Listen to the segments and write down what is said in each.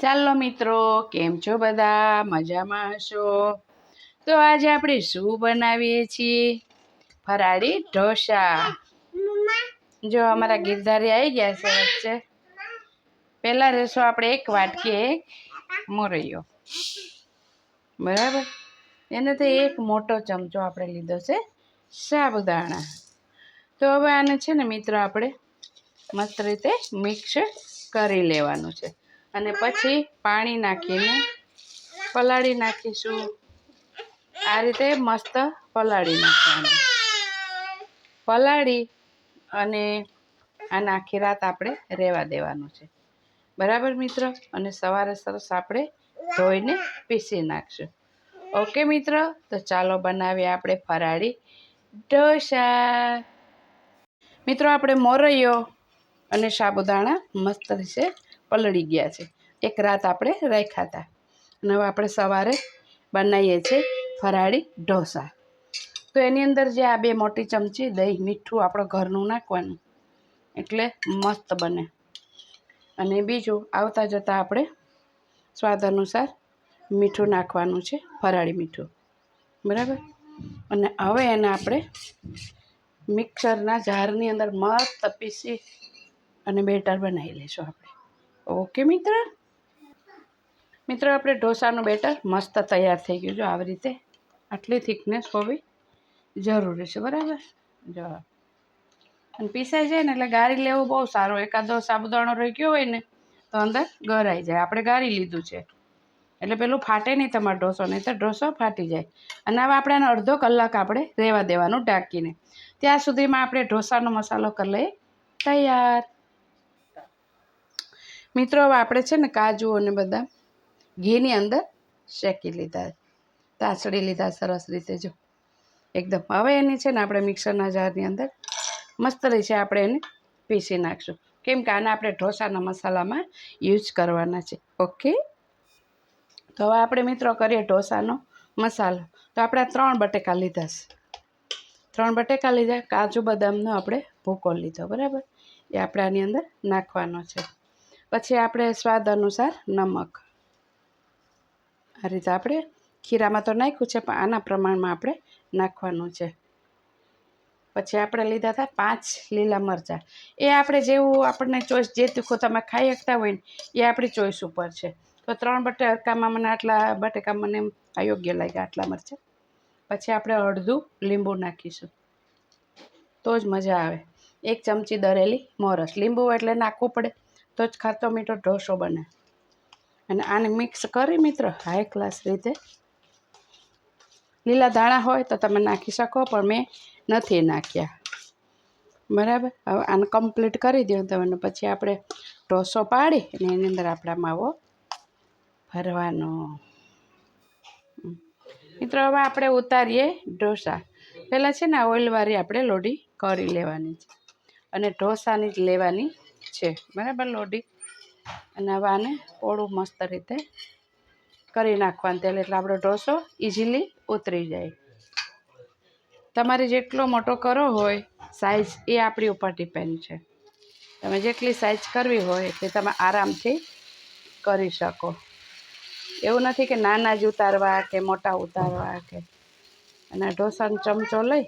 ચાલો મિત્રો, કેમ છો બધા? મજામાં હશો? તો આજે આપણે શું બનાવીએ છીએ? ફરાળી ઢોસા. જો અમારા ગીરધારી આવી ગયા છે વચ્ચે. પહેલાં રહેશો આપણે એક વાટકી એક મોરૈયો. બરાબર? એનાથી એક મોટો ચમચો આપણે લીધો છે સાબુદાણા. તો હવે આને છે ને મિત્રો આપણે મસ્ત રીતે મિક્સ કરી લેવાનું છે. અને પછી પાણી નાખીને પલાળી નાખીશું. આ રીતે મસ્ત પલાળી નાખવાનું. પલાળી અને આને આખી રાત આપણે રહેવા દેવાનું છે. બરાબર મિત્રો? અને સવારે સરસ આપણે ધોઈને પીસી નાખશું. ઓકે મિત્રો? તો ચાલો બનાવીએ આપણે ફરાળી ઢોસા. મિત્રો, આપણે મોરૈયો અને સાબુદાણા મસ્ત રીતે પલળી ગયા છે. એક રાત આપણે રાખ્યા હતા. અને હવે આપણે સવારે બનાવીએ છીએ ફરાળી ઢોસા. તો એની અંદર જે આ બે મોટી ચમચી દહીં મીઠું આપણું ઘરનું નાખવાનું, એટલે મસ્ત બને. અને બીજું આવતા જતાં આપણે સ્વાદ અનુસાર મીઠું નાખવાનું છે, ફરાળી મીઠું. બરાબર? અને હવે એને આપણે મિક્સરના જારની અંદર મસ્ત પીસી અને બેટર બનાવી લઈશું આપણે. ઓકે, મિત્ર? મિત્રો, આપણે ઢોસાનું બેટર મસ્ત તૈયાર થઈ ગયું. જો, આવી રીતે આટલી થિકનેસ હોવી જરૂરી છે, બરાબર? જો. અને પીસાઈ જાય ને એટલે ગાળી લેવું બહુ સારું. એકાદો સાબુદાણો રહી ગયો હોય ને, તો અંદર ગરાઈ જાય. આપણે ગાળી લીધું છે. એટલે પેલું ફાટે નહીં તમારો ઢોસો નહીં તો ઢોસો ફાટી જાય. અને હવે આપણે આને અડધો કલાક આપણે રહેવા દેવાનું ઢાંકીને. ત્યાં સુધીમાં આપણે ઢોસાનો મસાલો કરી લઈએ. તૈયાર. મિત્રો, હવે આપણે છે ને કાજુ અને બદામ ઘીની અંદર શેકી લીધા તાસડી લીધા, સરસ રીતે જો. એકદમ. હવે એની છે ને આપણે મિક્સરના જારની અંદર મસ્ત રીતે આપણે એને પીસી નાખશું. કેમ કે આને આપણે ઢોસાના મસાલામાં યુઝ કરવાના છે. ઓકે? તો હવે આપણે મિત્રો કરીએ ઢોસાનો મસાલો. તો આપણે ત્રણ બટેકા લીધા છે. ત્રણ બટેકા લીધા. કાજુ બદામનો આપણે ભૂકો લીધો. બરાબર? એ આપણે આની અંદર નાખવાનો છે. પછી આપણે સ્વાદ અનુસાર નમક. આ રીતે આપણે ખીરામાં તો નાખ્યું છે, પણ આના પ્રમાણમાં આપણે નાખવાનું છે. પછી આપણે લીધા હતા પાંચ લીલા મરચાં. એ આપણે જેવું આપણને ચોઈસ જે તીખું તમે ખાઈ શકતા હોય ને, એ આપણી ચોઈસ ઉપર છે. તો ત્રણ બટેકામાં મને આટલા બટેકા મને અયોગ્ય લાગ્યા આટલા મરચાં. પછી આપણે અડધું લીંબુ નાખીશું. તો જ મજા આવે. એક ચમચી દરેલી મોરસ. લીંબુ એટલે નાખવું પડે. તો જ ખાતો મીઠો ઢોસો બને. અને આને મિક્સ કરી મિત્ર હાઈ ક્લાસ રીતે. લીલા ધાણા હોય તો તમે નાખી શકો, પણ મેં નથી નાખ્યા. બરાબર? હવે આને કમ્પ્લીટ કરી દઉં તમને પછી આપણે ઢોસો પાડી અને એની અંદર આપણા માવો ભરવાનો. મિત્રો, હવે આપણે ઉતારીએ ઢોસા. પહેલાં છે ને ઓઇલવાળી આપણે લોડી કરી લેવાની છે. અને ઢોસાની જ લેવાની છે. બરાબર લોડી અને હવે આને પોળું મસ્ત રીતે કરી નાખવાનું તેલ. એટલે આપણો ઢોસો ઇઝીલી ઉતરી જાય. તમારે જેટલો મોટો કરો હોય સાઇઝ એ આપણી ઉપર ડિપેન્ડ છે. તમે જેટલી સાઇઝ કરવી હોય તે તમે આરામથી કરી શકો. એવું નથી કે નાના જ ઉતારવા કે મોટા ઉતારવા કે. અને ઢોસાનો ચમચો લઈ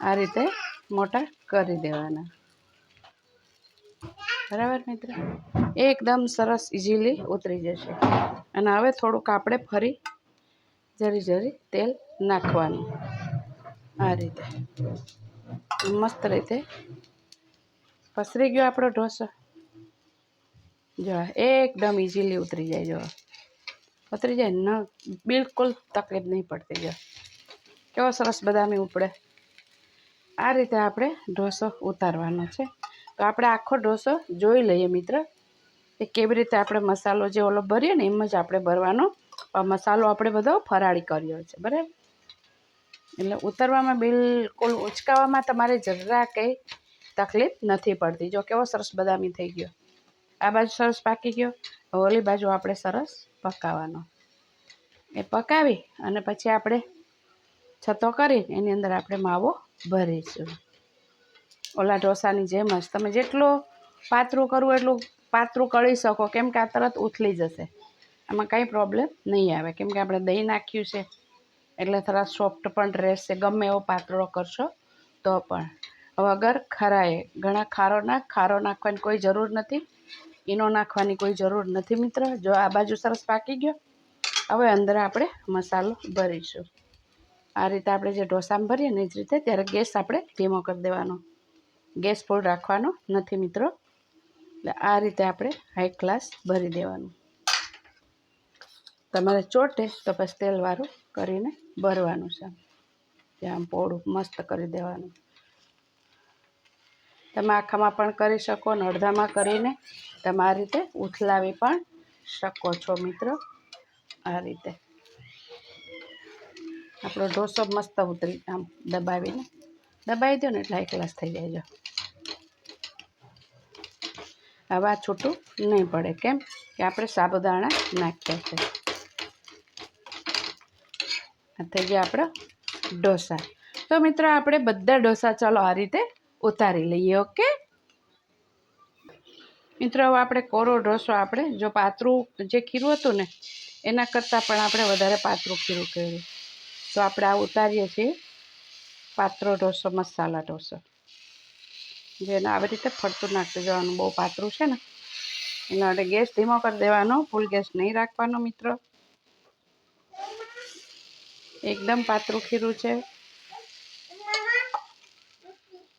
આ રીતે મોટા કરી દેવાના. બરાબર મિત્ર? એકદમ સરસ ઇઝીલી ઉતરી જશે. અને હવે થોડુંક આપણે ફરી જરી જરી તેલ નાખવાનું. આ રીતે. મસ્ત રીતે. પસરી ગયો આપણો ઢોસો. જો, એકદમ ઇઝીલી ઉતરી જાય, જો. ઉતરી જાય ન, બિલકુલ તકલીફ નહીં પડતી, જો. કેવો સરસ બદામી ઉપડે. આ રીતે આપણે ઢોસો ઉતારવાનો છે. તો આપણે આખો ઢોસો જોઈ લઈએ મિત્ર, કે કેવી રીતે આપણે મસાલો જે ઓલો ભરીએ ને એમ જ આપણે ભરવાનો. મસાલો આપણે બધો ફરાળી કર્યો છે, બરાબર? એટલે ઉતરવામાં બિલકુલ ઉચકાવામાં તમારે જરા કંઈ તકલીફ નથી પડતી. જો કેવો સરસ બદામી થઈ ગયો. આ બાજુ સરસ પાકી ગયો. ઓલી બાજુ આપણે સરસ પકાવવાનો એ પકાવી અને પછી આપણે છતો કરી એની અંદર આપણે માવો ભરીશું. ઓલા ઢોસાની જેમ જ. તમે જેટલો પાતળું કરવું એટલું પાતળું કરી શકો. કેમ કે આ તરત ઉથલી જશે. આમાં કાંઈ પ્રોબ્લેમ નહીં આવે. કેમ કે આપણે દહીં નાખ્યું છે, એટલે થોડા સોફ્ટ પણ રહેશે. ગમે એવો પાતળો કરશો તો પણ. વગર ખરાએ ઘણા ખારો નાખ, ખારો નાખવાની કોઈ જરૂર નથી. ઈનો નાખવાની કોઈ જરૂર નથી મિત્ર. જો આ બાજુ સરસ પાકી ગયો. હવે અંદર આપણે મસાલો ભરીશું. આ રીતે આપણે જે ઢોસામાં ભરીએ ને એ જ રીતે ત્યારે ગેસ આપણે ધીમો કરી દેવાનો. ગેસ ફૂલ રાખવાનો નથી મિત્રો. એટલે આ રીતે આપણે હાઈ ક્લાસ ભરી દેવાનું. તમારે ચોટે તો પછી તેલવાળું કરીને ભરવાનું છે. ત્યાં પોળું મસ્ત કરી દેવાનું. તમે આખામાં પણ કરી શકો ને અડધામાં કરીને તમે આ રીતે ઉથલાવી પણ શકો છો મિત્રો. આ રીતે. આપણો ઢોસો મસ્ત ઉતરી આમ દબાવીને દબાવી દો ને એટલે હાઈ ક્લાસ થઈ જાય જો હવે આ છૂટું નહીં પડે, કેમ કે આપણે સાબુદાણા નાખ્યા છે. આ થઈ ગયા આપણા ઢોસા. તો મિત્રો, આપણે બધા ઢોસા ચાલો આ રીતે ઉતારી લઈએ, ઓકે? મિત્રો, હવે આપણે કોરો ઢોસો આપણે જો પાતળું જે ખીરું હતું ને, એના કરતાં પણ આપણે વધારે પાતળું ખીરું કર્યું. તો આપણે આ ઉતારીએ છીએ. પાતળો ઢોસો, મસાલા ઢોસો. જેને આવી રીતે ફરતું નાખતું જવાનું બહુ પાતળું છે ને, એના માટે ગેસ ધીમો કરી દેવાનો, ફૂલ ગેસ નહીં રાખવાનો મિત્રો. એકદમ પાતળું ખીરું છે.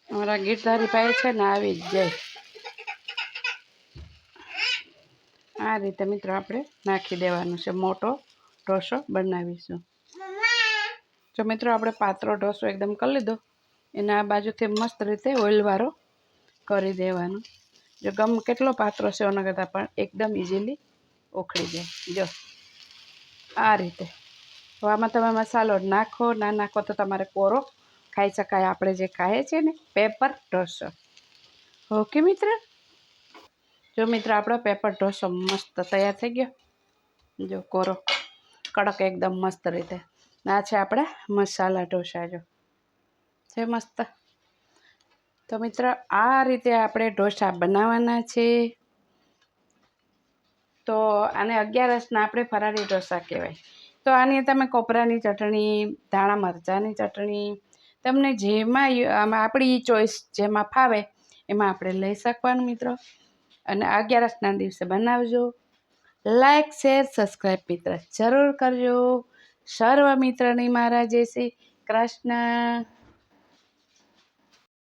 અમારા ગીરધારી ભાઈ છે ને આવી જ જાય. આ રીતે મિત્રો આપણે નાખી દેવાનું છે મોટો ઢોસો બનાવીશું. જો મિત્રો, આપણે પાતળો ઢોસો એકદમ કરી લીધો. એના આ બાજુથી મસ્ત રીતે ઓઇલવાળો કરી દેવાનો. જો ગમ કેટલો પાતળો છે એના કરતાં પણ એકદમ ઇઝીલી ઉખડી જાય. જો, આ રીતે. તો આમાં તમે મસાલો નાખો, ના નાખો તો તમારે કોરો ખાઈ શકાય. આપણે જે ખાઈએ છીએ ને, પેપર ઢોસો. ઓકે મિત્ર? જો મિત્ર, આપણો પેપર ઢોસો મસ્ત તૈયાર થઈ ગયો. જો કોરો કડક એકદમ મસ્ત રીતે. આ છે આપણા મસાલા ઢોસા જો. છે મસ્ત? તો મિત્ર, આ રીતે આપણે ઢોસા બનાવવાના છે. તો આને અગિયારસના આપણે ફરાળી ઢોસા કહેવાય. તો આની તમે કોપરાની ચટણી, ધાણા મરચાંની ચટણી, તમને જેમાં આપણી ચોઈસ જેમાં ફાવે એમાં આપણે લઈ શકવાનું મિત્રો. અને અગિયારસના દિવસે બનાવજો. લાઈક, શેર, સબસ્ક્રાઈબ મિત્ર જરૂર કરજો. સર્વ મિત્રની મારા જય શ્રી કૃષ્ણ